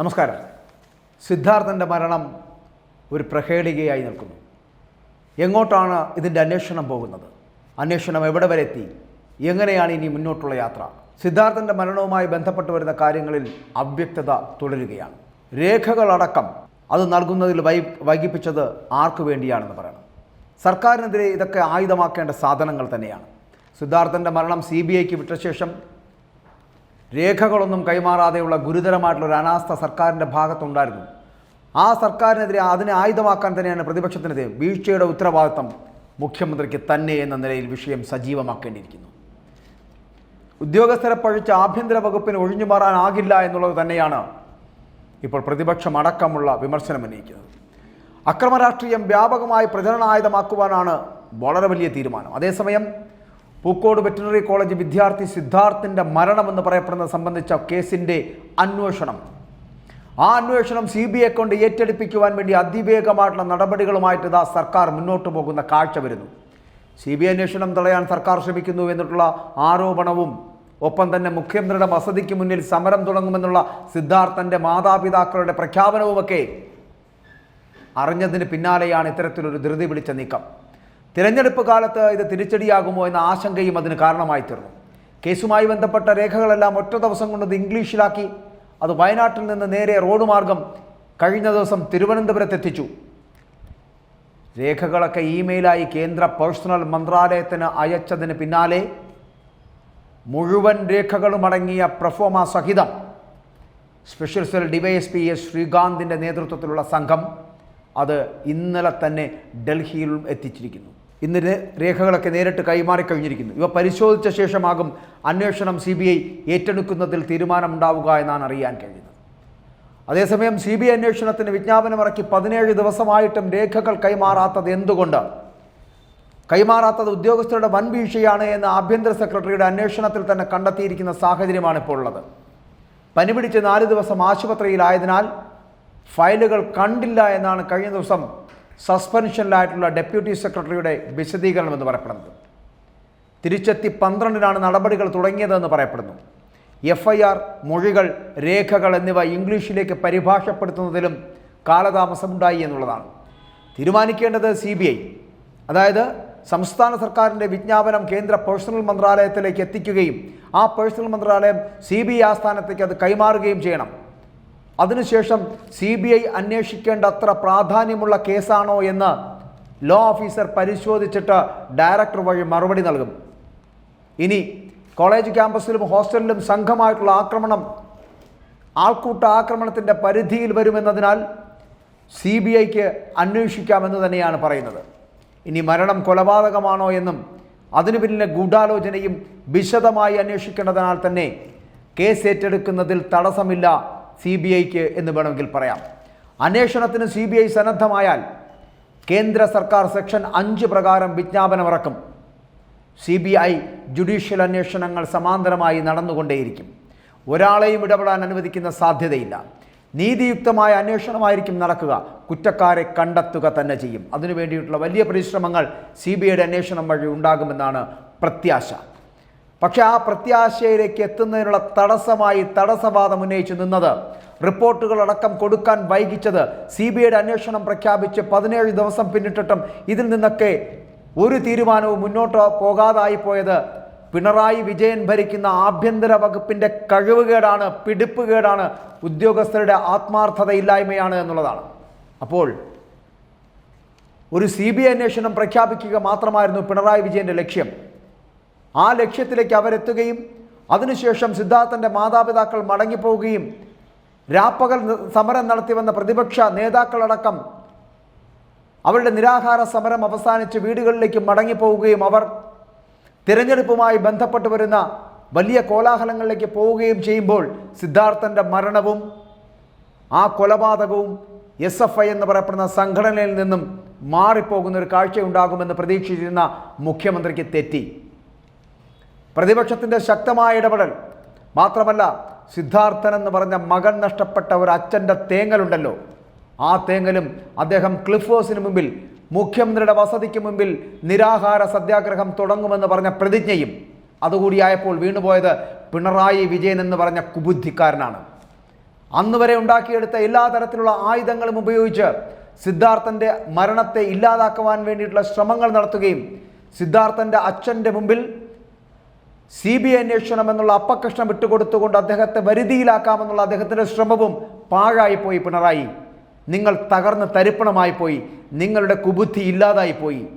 നമസ്കാരം. സിദ്ധാർത്ഥന്റെ മരണം ഒരു പ്രഹേളികയായി നിൽക്കുന്നു. എങ്ങോട്ടാണ് ഇതിന്റെ അന്വേഷണം പോകുന്നത്? അന്വേഷണം എവിടെ വരെ എത്തി? എങ്ങനെയാണ് ഇനി മുന്നോട്ടുള്ള യാത്ര? സിദ്ധാർത്ഥന്റെ മരണവുമായി ബന്ധപ്പെട്ട് വരുന്ന കാര്യങ്ങളിൽ അവ്യക്തത തുടരുകയാണ്. രേഖകളടക്കം അത് നൽകുന്നതിൽ വൈ വൈകിപ്പിച്ചത് ആർക്കു വേണ്ടിയാണെന്ന് പറയണം. സർക്കാരിനെതിരെ ഇതൊക്കെ ആയുധമാക്കേണ്ട സാധനങ്ങൾ തന്നെയാണ്. സിദ്ധാർത്ഥന്റെ മരണം സി ബി ഐക്ക് വിട്ട ശേഷം രേഖകളൊന്നും കൈമാറാതെയുള്ള ഗുരുതരമായിട്ടുള്ള ഒരു അനാസ്ഥ സർക്കാരിന്റെ ഭാഗത്തുണ്ടായിരുന്നു. ആ സർക്കാരിനെതിരെ അതിനെ ആയുധമാക്കാൻ തന്നെയാണ് പ്രതിപക്ഷത്തിനെതിരെ വീഴ്ചയുടെ ഉത്തരവാദിത്തം മുഖ്യമന്ത്രിക്ക് തന്നെ എന്ന നിലയിൽ വിഷയം സജീവമാക്കേണ്ടിയിരിക്കുന്നു. ഉദ്യോഗസ്ഥരെ പഴിച്ച ആഭ്യന്തര വകുപ്പിന് ഒഴിഞ്ഞു മാറാനാകില്ല എന്നുള്ളത് തന്നെയാണ് ഇപ്പോൾ പ്രതിപക്ഷം അടക്കമുള്ള വിമർശനം ഉന്നയിക്കുന്നത്. അക്രമ രാഷ്ട്രീയം വ്യാപകമായി പ്രചരണായുധമാക്കുവാനാണ് വളരെ വലിയ തീരുമാനം. അതേസമയം പൂക്കോട് വെറ്റിനറി കോളേജ് വിദ്യാർത്ഥി സിദ്ധാർത്ഥിന്റെ മരണമെന്ന് പറയപ്പെടുന്നത് സംബന്ധിച്ച കേസിന്റെ അന്വേഷണം. ആ അന്വേഷണം സി ബി ഐ കൊണ്ട് ഏറ്റെടുപ്പിക്കുവാൻ വേണ്ടി അതിവേഗമായിട്ടുള്ള നടപടികളുമായിട്ട് ഇതാ സർക്കാർ മുന്നോട്ട് പോകുന്ന കാഴ്ച വരുന്നു. സി ബി ഐ അന്വേഷണം തടയാൻ സർക്കാർ ശ്രമിക്കുന്നു എന്നിട്ടുള്ള ആരോപണവും ഒപ്പം തന്നെ മുഖ്യമന്ത്രിയുടെ വസതിക്ക് മുന്നിൽ സമരം തുടങ്ങുമെന്നുള്ള സിദ്ധാർത്ഥന്റെ മാതാപിതാക്കളുടെ പ്രഖ്യാപനവുമൊക്കെ അറിഞ്ഞതിന് പിന്നാലെയാണ് ഇത്തരത്തിലൊരു ധൃതി പിടിച്ച നീക്കം. തിരഞ്ഞെടുപ്പ് കാലത്ത് ഇത് തിരിച്ചടിയാകുമോ എന്ന ആശങ്കയും അതിന് കാരണമായി തീർന്നു കേസുമായി ബന്ധപ്പെട്ട രേഖകളെല്ലാം ഒറ്റ ദിവസം കൊണ്ടത് ഇംഗ്ലീഷിലാക്കി. അത് വയനാട്ടിൽ നിന്ന് നേരെ റോഡ് മാർഗം കഴിഞ്ഞ ദിവസം തിരുവനന്തപുരത്ത് എത്തിച്ചു. രേഖകളൊക്കെ ഇമെയിലായി കേന്ദ്ര പേഴ്സണൽ മന്ത്രാലയത്തിന് അയച്ചതിന് പിന്നാലെ മുഴുവൻ രേഖകളും അടങ്ങിയ പ്രഫോമ സഹിതം സ്പെഷ്യൽ സെൽ ഡിവൈഎസ്പി എസ് ശ്രീകാന്തിന്റെ നേതൃത്വത്തിലുള്ള സംഘം അത് ഇന്നലെ തന്നെ ഡൽഹിയിലും എത്തിച്ചിരിക്കുന്നു. ഇന്ന് രേഖകളൊക്കെ നേരിട്ട് കൈമാറി കഴിഞ്ഞിരിക്കുന്നു. ഇവ പരിശോധിച്ച ശേഷമാകും അന്വേഷണം സി ബി ഐ ഏറ്റെടുക്കുന്നതിൽ തീരുമാനമുണ്ടാവുക എന്നാണ് അറിയാൻ കഴിയുന്നത് അതേസമയം സി ബി ഐ അന്വേഷണത്തിന് വിജ്ഞാപനമിറക്കി പതിനേഴ് ദിവസമായിട്ടും രേഖകൾ കൈമാറാത്തത് എന്തുകൊണ്ട്? കൈമാറാത്തത് ഉദ്യോഗസ്ഥരുടെ വൻ വീഴ്ചയാണ് എന്ന് ആഭ്യന്തര സെക്രട്ടറിയുടെ അന്വേഷണത്തിൽ തന്നെ കണ്ടെത്തിയിരിക്കുന്ന സാഹചര്യമാണ് ഇപ്പോൾ ഉള്ളത്. പനി പിടിച്ച് നാല് ദിവസം ആശുപത്രിയിലായതിനാൽ ഫയലുകൾ കണ്ടില്ല എന്നാണ് കഴിഞ്ഞ ദിവസം സസ്പെൻഷനിലായിട്ടുള്ള ഡെപ്യൂട്ടി സെക്രട്ടറിയുടെ വിശദീകരണം എന്ന് പറയപ്പെടുന്നത്. തിരിച്ചെത്തി പന്ത്രണ്ടിനാണ് നടപടികൾ തുടങ്ങിയതെന്ന് പറയപ്പെടുന്നു. എഫ് ഐ ആർ മൊഴികൾ രേഖകൾ എന്നിവ ഇംഗ്ലീഷിലേക്ക് പരിഭാഷപ്പെടുത്തുന്നതിലും കാലതാമസമുണ്ടായി എന്നുള്ളതാണ്. തീരുമാനിക്കേണ്ടത് സി ബി ഐ. അതായത് സംസ്ഥാന സർക്കാരിന്റെ വിജ്ഞാപനം കേന്ദ്ര പേഴ്സണൽ മന്ത്രാലയത്തിലേക്ക് എത്തിക്കുകയും ആ പേഴ്സണൽ മന്ത്രാലയം സി ബി ഐ ആസ്ഥാനത്തേക്ക് അത് കൈമാറുകയും ചെയ്യണം. അതിനുശേഷം സി ബി ഐ അന്വേഷിക്കേണ്ട അത്ര പ്രാധാന്യമുള്ള കേസാണോ എന്ന് ലോ ഓഫീസർ പരിശോധിച്ചിട്ട് ഡയറക്ടർ വഴി മറുപടി നൽകും. ഇനി കോളേജ് ക്യാമ്പസിലും ഹോസ്റ്റലിലും സംഘമായിട്ടുള്ള ആക്രമണം ആൾക്കൂട്ട ആക്രമണത്തിന്റെ പരിധിയിൽ വരുമെന്നതിനാൽ സി ബി ഐക്ക് അന്വേഷിക്കാമെന്ന് തന്നെയാണ് പറയുന്നത്. ഇനി മരണം കൊലപാതകമാണോ എന്നും അതിനു പിന്നിലെ ഗൂഢാലോചനയും വിശദമായി അന്വേഷിക്കേണ്ടതിനാൽ തന്നെ കേസ് ഏറ്റെടുക്കുന്നതിൽ തടസ്സമില്ല സി ബി ഐക്ക് എന്ന് വേണമെങ്കിൽ പറയാം. അന്വേഷണത്തിന് സി ബി ഐ സന്നദ്ധമായാൽ കേന്ദ്ര സർക്കാർ സെക്ഷൻ അഞ്ച് പ്രകാരം വിജ്ഞാപനമിറക്കും. സി ബി ഐ ജുഡീഷ്യൽ അന്വേഷണങ്ങൾ സമാന്തരമായി നടന്നുകൊണ്ടേയിരിക്കും. ഒരാളെയും ഇടപെടാൻ അനുവദിക്കുന്ന സാധ്യതയില്ല. നീതിയുക്തമായ അന്വേഷണമായിരിക്കും നടക്കുക. കുറ്റക്കാരെ കണ്ടെത്തുക തന്നെ ചെയ്യും. അതിനു വേണ്ടിയിട്ടുള്ള വലിയ പരിശ്രമങ്ങൾ സി ബി ഐയുടെ അന്വേഷണം വഴി ഉണ്ടാകുമെന്നാണ് പ്രത്യാശ. പക്ഷേ ആ പ്രത്യാശയിലേക്ക് എത്തുന്നതിനുള്ള തടസ്സമായി തടസ്സവാദം ഉന്നയിച്ചു നിന്നത്. റിപ്പോർട്ടുകളടക്കം കൊടുക്കാൻ വൈകിച്ചത് സി ബി ഐയുടെ അന്വേഷണം പ്രഖ്യാപിച്ച് പതിനേഴ് ദിവസം പിന്നിട്ടിട്ടും ഇതിൽ നിന്നൊക്കെ ഒരു തീരുമാനവും മുന്നോട്ട് പോകാതായി പോയത്. പിണറായി വിജയൻ ഭരിക്കുന്ന ആഭ്യന്തര വകുപ്പിന്റെ കഴിവുകേടാണ് പിടിപ്പുകേടാണ് ഉദ്യോഗസ്ഥരുടെ ആത്മാർത്ഥതയില്ലായ്മയാണ് എന്നുള്ളതാണ്. അപ്പോൾ ഒരു സി ബി അന്വേഷണം പ്രഖ്യാപിക്കുക മാത്രമായിരുന്നു പിണറായി വിജയന്റെ ലക്ഷ്യം. ആ ലക്ഷ്യത്തിലേക്ക് അവരെത്തുകയും അതിനുശേഷം സിദ്ധാർത്ഥന്റെ മാതാപിതാക്കൾ മടങ്ങിപ്പോവുകയും രാപ്പകൽ സമരം നടത്തി വന്ന പ്രതിപക്ഷ നേതാക്കളടക്കം അവരുടെ നിരാഹാര സമരം അവസാനിച്ച് വീടുകളിലേക്ക് മടങ്ങിപ്പോവുകയും അവർ തിരഞ്ഞെടുപ്പുമായി ബന്ധപ്പെട്ട് വരുന്ന വലിയ കോലാഹലങ്ങളിലേക്ക് പോവുകയും ചെയ്യുമ്പോൾ സിദ്ധാർത്ഥന്റെ മരണവും ആ കൊലപാതകവും എസ് എഫ് ഐ എന്ന് പറയപ്പെടുന്ന സംഘടനയിൽ നിന്നും മാറിപ്പോകുന്ന ഒരു കാഴ്ചയുണ്ടാകുമെന്ന് പ്രതീക്ഷിച്ചിരുന്ന മുഖ്യമന്ത്രിക്ക് തെറ്റി. പ്രതിപക്ഷത്തിന്റെ ശക്തമായ ഇടപെടൽ. മാത്രമല്ല സിദ്ധാർത്ഥൻ എന്ന് പറഞ്ഞ മകൻ നഷ്ടപ്പെട്ട ഒരു അച്ഛന്റെ തേങ്ങലുണ്ടല്ലോ. ആ തേങ്ങലും അദ്ദേഹം ക്ലിഫ് ഹൗസിന് മുമ്പിൽ മുഖ്യമന്ത്രിയുടെ വസതിക്ക് മുമ്പിൽ നിരാഹാര സത്യാഗ്രഹം തുടങ്ങുമെന്ന് പറഞ്ഞ പ്രതിജ്ഞയും അതുകൂടിയായപ്പോൾ വീണുപോയത് പിണറായി വിജയൻ എന്ന് പറഞ്ഞ കുബുദ്ധിക്കാരനാണ്. അന്ന് വരെ ഉണ്ടാക്കിയെടുത്ത എല്ലാ തരത്തിലുള്ള ആയുധങ്ങളും ഉപയോഗിച്ച് സിദ്ധാർത്ഥന്റെ മരണത്തെ ഇല്ലാതാക്കുവാൻ വേണ്ടിയിട്ടുള്ള ശ്രമങ്ങൾ നടത്തുകയും സിദ്ധാർത്ഥന്റെ അച്ഛന്റെ മുമ്പിൽ സി ബി ഐ അന്വേഷണം എന്നുള്ള അപ്പകഷ്ണം വിട്ടുകൊടുത്തുകൊണ്ട് അദ്ദേഹത്തെ വരുതിയിലാക്കാമെന്നുള്ള അദ്ദേഹത്തിന്റെ ശ്രമവും പാഴായിപ്പോയി പിണറായി. നിങ്ങൾ തകർന്ന് തരിപ്പണമായി പോയി. നിങ്ങളുടെ കുബുദ്ധി ഇല്ലാതായി പോയി.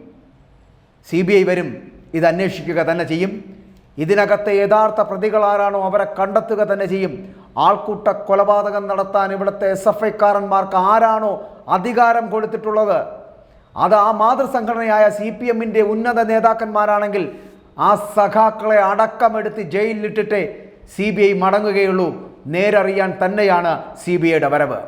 സി ബി ഐ വരും. ഇത് അന്വേഷിക്കുക തന്നെ ചെയ്യും. ഇതിനകത്തെ യഥാർത്ഥ പ്രതികൾ ആരാണോ അവരെ കണ്ടെത്തുക തന്നെ ചെയ്യും. ആൾക്കൂട്ട കൊലപാതകം നടത്താൻ ഇവിടുത്തെ എസ് എഫ് ഐക്കാരന്മാർക്ക് ആരാണോ അധികാരം കൊടുത്തിട്ടുള്ളത്? അത് ആ മാതൃസംഘടനയായ സി പി എമ്മിന്റെ ഉന്നത നേതാക്കന്മാരാണെങ്കിൽ ആ സഖാക്കളെ അടക്കമെടുത്ത് ജയിലിലിട്ടിട്ടേ സി ബി ഐ മടങ്ങുകയുള്ളൂ. നേരറിയാൻ തന്നെയാണ് സി ബി ഐയുടെ വരവ്.